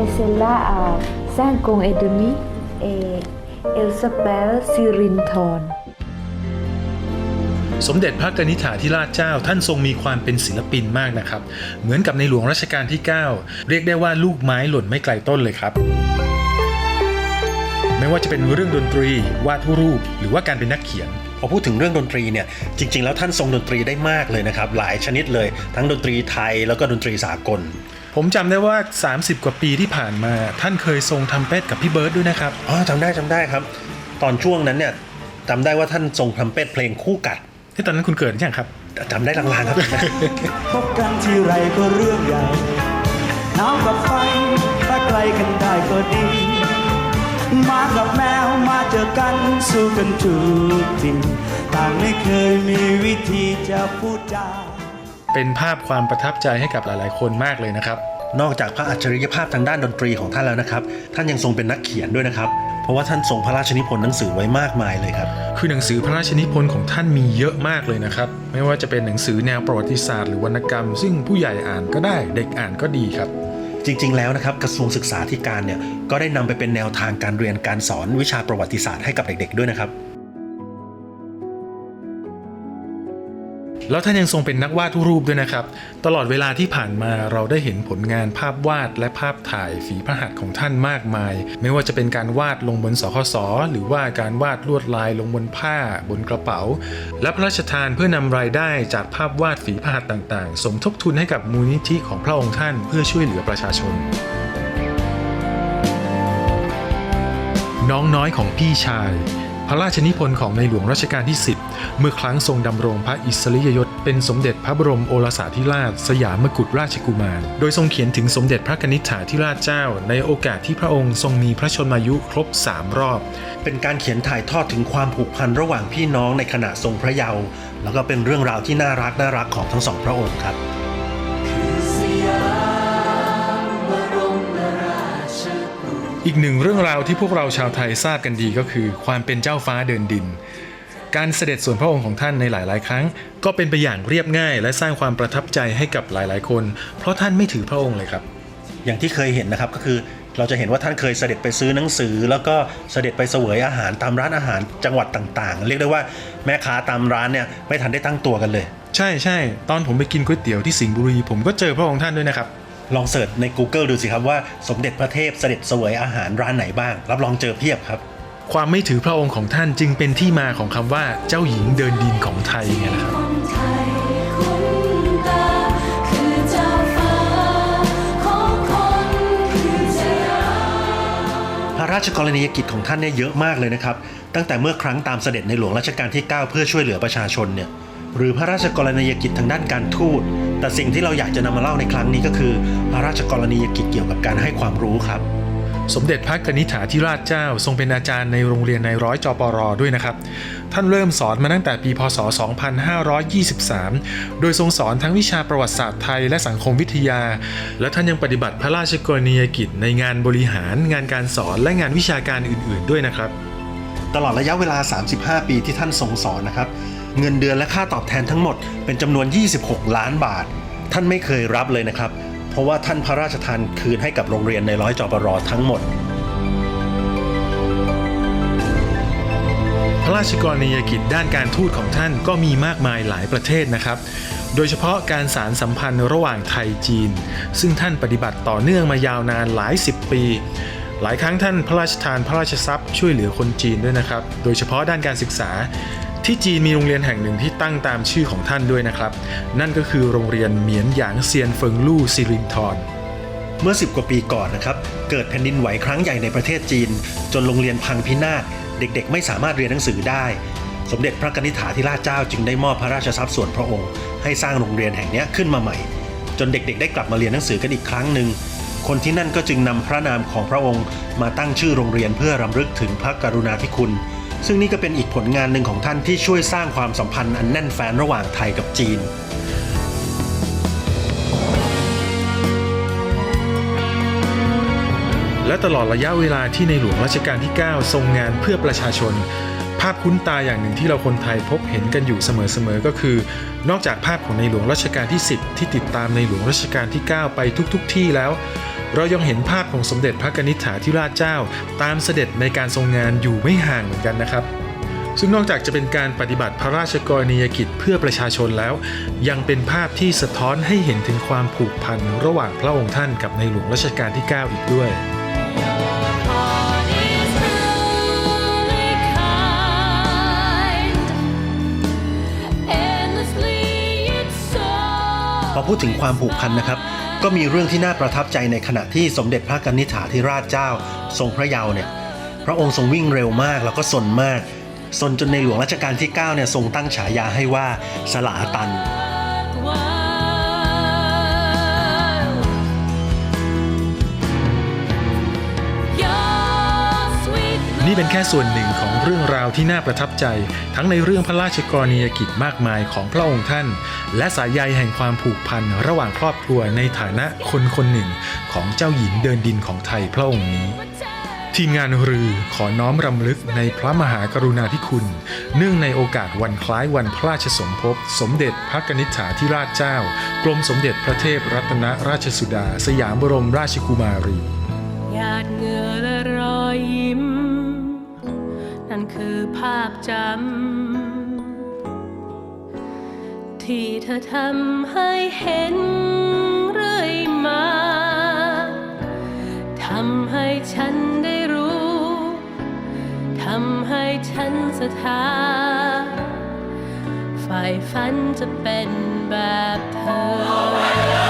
et celle-là à cinq ans et demi et elle s'appelle Sirinthorn. สมเด็จพระกนิษฐาธิราชเจ้าท่านทรงมีความเป็นศิลปินมากนะครับ เหมือนกับในหลวงรัชกาลที่ 9 เรียกได้ว่าลูกไม้หล่นไม่ไกลต้นเลยครับ ไม่ว่าจะเป็นเรื่องดนตรี วาดรูป หรือว่าการเป็นนักเขียนพอพูดถึงเรื่องดนตรีเนี่ยจริง ๆ แล้วท่านทรงดนตรีได้มากเลยนะครับ หลายชนิดเลย ทั้งดนตรีไทยแล้วก็ดนตรีสากล ผมจำได้ว่า 30 กว่าปีที่ผ่านมา ท่านเคยทรงทำเป็ดกับพี่เบิร์ดด้วยนะครับอ๋อจำได้จำได้ครับ ตอนช่วงนั้นเนี่ยจำได้ว่าท่านทรงทำเป็ดเพลงคู่กัดที่ตอนนั้นคุณเกิดหรือยังครับจำได้ลางๆครับพบกันที่ไรก็เรื่องใหญ่น้ำกับไฟถ้าไกลกันได้ก็ดีหมากับแมวมาเจอกันสู้กันทุกทีต่างไม่เคยมีวิธีจะพูดจา เป็นภาพความประทับใจให้กับหลายๆ คนมากเลยนะครับ นอกจากพระอัจฉริยภาพทางด้านดนตรีของท่านแล้วนะครับ ท่านยังทรงเป็นนักเขียนด้วยนะครับ เพราะว่าท่านทรงพระราชนิพนธ์หนังสือไว้มากมายเลยครับ คือหนังสือพระราชนิพนธ์ของท่านมีเยอะมากเลยนะครับ ไม่ว่าจะเป็นหนังสือแนวประวัติศาสตร์หรือวรรณกรรม ซึ่งผู้ใหญ่อ่านก็ได้ เด็กอ่านก็ดีครับจริง ๆ แล้วนะครับกระทรวงศึกษาธิการเนี่ยก็ได้นำไปเป็นแนวทางการเรียนการสอนวิชาประวัติศาสตร์ให้กับเด็ก ๆ ด้วยนะครับ แล้วท่านยังทรงเป็นนักวาดรูปด้วยนะครับ ตลอดเวลาที่ผ่านมาเราได้เห็นผลงานภาพวาดและภาพถ่ายฝีพระหัตถ์ของท่านมากมาย ไม่ว่าจะเป็นการวาดลงบนสคสหรือว่าการวาดลวดลายลงบนผ้าบนกระเป๋า และพระราชทานเพื่อนำรายได้จากภาพวาดฝีพระหัตถ์ต่างๆ สมทบทุนให้กับมูลนิธิของพระองค์ท่านเพื่อช่วยเหลือประชาชนน้องน้อยของพี่ชาย พระราชนิพนธ์ของในหลวงรัชกาลที่ 10 เมื่อครั้งทรงดำรงพระอิสริยยศ เป็นสมเด็จพระบรมโอรสาธิราช สยามกุฎราชกุมาร โดยทรงเขียนถึงสมเด็จพระกนิษฐาธิราชเจ้า ในโอกาสที่พระองค์ทรงมีพระชนมายุครบ 3 รอบ เป็นการเขียนถ่ายทอดถึงความผูกพันระหว่างพี่น้องในขณะทรงพระเยาว์แล้วก็เป็นเรื่องราวที่น่ารักน่ารักของทั้งสองพระองค์ครับ อีกหนึ่งเรื่องราวที่พวกเราชาวไทยทราบกันดีก็คือ ความเป็นเจ้าฟ้าเดินดิน การเสด็จส่วนพระองค์ของท่านในหลาย ๆ ครั้ง ก็เป็นไปอย่างเรียบง่าย และสร้างความประทับใจให้กับหลาย ๆ คน เพราะท่านไม่ถือพระองค์เลยครับ อย่างที่เคยเห็นนะครับก็คือเราจะเห็นว่าท่านเคยเสด็จไปซื้อหนังสือ แล้วก็เสด็จไปเสวยอาหารตามร้านอาหารจังหวัดต่าง ๆ เรียกได้ว่าแม่ค้าตามร้านเนี่ยไม่ทันได้ตั้งตัวกันเลย ใช่ใช่ตอนผมไปกินก๋วยเตี๋ยวที่สิงห์บุรีผมก็เจอพระองค์ท่านด้วยนะครับ ลองเสิร์ชใน Google ดูสิครับว่าสมเด็จพระเทพเสด็จเสวยอาหารร้านไหนบ้าง รับรองเจอเพียบครับ ความไม่ถือพระองค์ของท่านจึงเป็นที่มาของคำว่าเจ้าหญิงเดินดินของไทยไงนะครับคนไทยคุ้นตาคือเจ้าฟ้าของคนคือสยามพระราชกรณียกิจของท่านเนี่ยเยอะมากเลยนะครับ ตั้งแต่เมื่อครั้งตามเสด็จในหลวงรัชกาลที่ 9 เพื่อช่วยเหลือประชาชนเนี่ย หรือพระราชกรณียกิจทางด้านการทูต แต่สิ่งที่เราอยากจะนำมาเล่าในครั้งนี้ก็คือ พระราชกรณียกิจเกี่ยวกับการให้ความรู้ครับสมเด็จพระกนิษฐาธิราชเจ้า ทรงเป็นอาจารย์ในโรงเรียนในร้อยจปรด้วยนะครับ ท่านเริ่มสอนมาตั้งแต่ปีพศ 2523 โดยทรงสอนทั้งวิชาประวัติศาสตร์ไทยและสังคมวิทยา และท่านยังปฏิบัติพระราชกรณียกิจในงานบริหารงานการสอนและงานวิชาการอื่น ๆ ด้วยนะครับ ตลอดระยะเวลา 35 ปีที่ท่านทรงสอนนะครับ เงินเดือนและค่าตอบแทนทั้งหมดเป็นจำนวน 26 ล้านบาท ท่านไม่เคยรับเลยนะครับ เพราะว่าท่านพระราชทานคืนให้กับโรงเรียนในร้อยจอปรอทั้งหมด พระราชกรณียกิจด้านการทูตของท่านก็มีมากมายหลายประเทศนะครับ โดยเฉพาะการสารสัมพันธ์ระหว่างไทยจีน ซึ่งท่านปฏิบัติต่อเนื่องมายาวนานหลายสิบปีหลายครั้งท่านพระราชทานพระราชทรัพย์ช่วยเหลือคนจีนด้วยนะครับ โดยเฉพาะด้านการศึกษา ที่จีนมีโรงเรียนแห่งหนึ่งที่ตั้งตามชื่อของท่านด้วยนะครับ นั่นก็คือโรงเรียนเหมียนหยางเซียนเฟิงลู่ซิรินทรเมื่อ 10 กว่าปีก่อนนะครับ เกิดแผ่นดินไหวครั้งใหญ่ในประเทศจีน จนโรงเรียนพังพินาศ เด็กๆ ไม่สามารถเรียนหนังสือได้ สมเด็จพระกนิษฐาธิราชเจ้าจึงได้มอบพระราชทรัพย์ส่วนพระองค์ ให้สร้างโรงเรียนแห่งนี้ขึ้นมาใหม่ จนเด็กๆ ได้กลับมาเรียนหนังสือกันอีกครั้งหนึ่ง คนที่นั่นก็จึงนำพระนามของพระองค์มาตั้งชื่อโรงเรียนเพื่อรำลึกถึงพระกรุณาธิคุณ ซึ่งนี่ก็เป็นอีกผลงานหนึ่งของท่านที่ช่วยสร้างความสัมพันธ์อันแน่นแฟ้นระหว่างไทยกับจีนและตลอดระยะเวลาที่ในหลวงรัชกาลที่ 9 ทรงงานเพื่อประชาชน ภาพคุ้นตาอย่างหนึ่งที่เราคนไทยพบเห็นกันอยู่เสมอๆก็คือ นอกจากภาพของในหลวงรัชกาลที่ 10 ที่ติดตามในหลวงรัชกาลที่ 9 ไปทุกๆทที่แล้ว เรายังเห็นภาพของสมเด็จพระกนิษฐาธิราชเจ้า ตามเสด็จในการทรงงานอยู่ไม่ห่างเหมือนกันนะครับซึ่งนอกจากจะเป็นการปฏิบัติพระราชกรณียกิจเพื่อประชาชนแล้ว ยังเป็นภาพที่สะท้อนให้เห็นถึงความผูกพันระหว่างพระองค์ท่านกับในหลวงรัชกาลที่ 9 อีกด้วย พอพูดถึงความผูกพันนะครับ ก็มีเรื่องที่น่าประทับใจในขณะที่สมเด็จพระกนิษฐาธิราชเจ้า ทรงพระเยาว์เนี่ยพระองค์ทรงวิ่งเร็วมากแล้วก็สนมากสนจนในหลวงรัชกาลที่9เนี่ยทรงตั้งฉายาให้ว่าสลาตัน นี่เป็นแค่ส่วนหนึ่งของเรื่องราวที่น่าประทับใจ ทั้งในเรื่องพระราชกรณียกิจมากมายของพระองค์ท่าน และสายใยแห่งความผูกพันระหว่างครอบครัวในฐานะคนคนหนึ่งของเจ้าหญิงเดินดินของไทยพระองค์นี้ทีมงานรือขอน้อมรำลึกในพระมหากรุณาธิคุณ เนื่องในโอกาสวันคล้ายวันพระราชสมภพ สมเด็จพระกนิษฐาธิราชเจ้า กรมสมเด็จพระเทพรัตนราชสุดา สยามบรมราชกุมารี คือภาพจำ ที่เธอทำให้เห็นเรื่อยมา ทำให้ฉันได้รู้ ทำให้ฉันศรัทาฝ่ายฝันจะเป็นแบบเธอ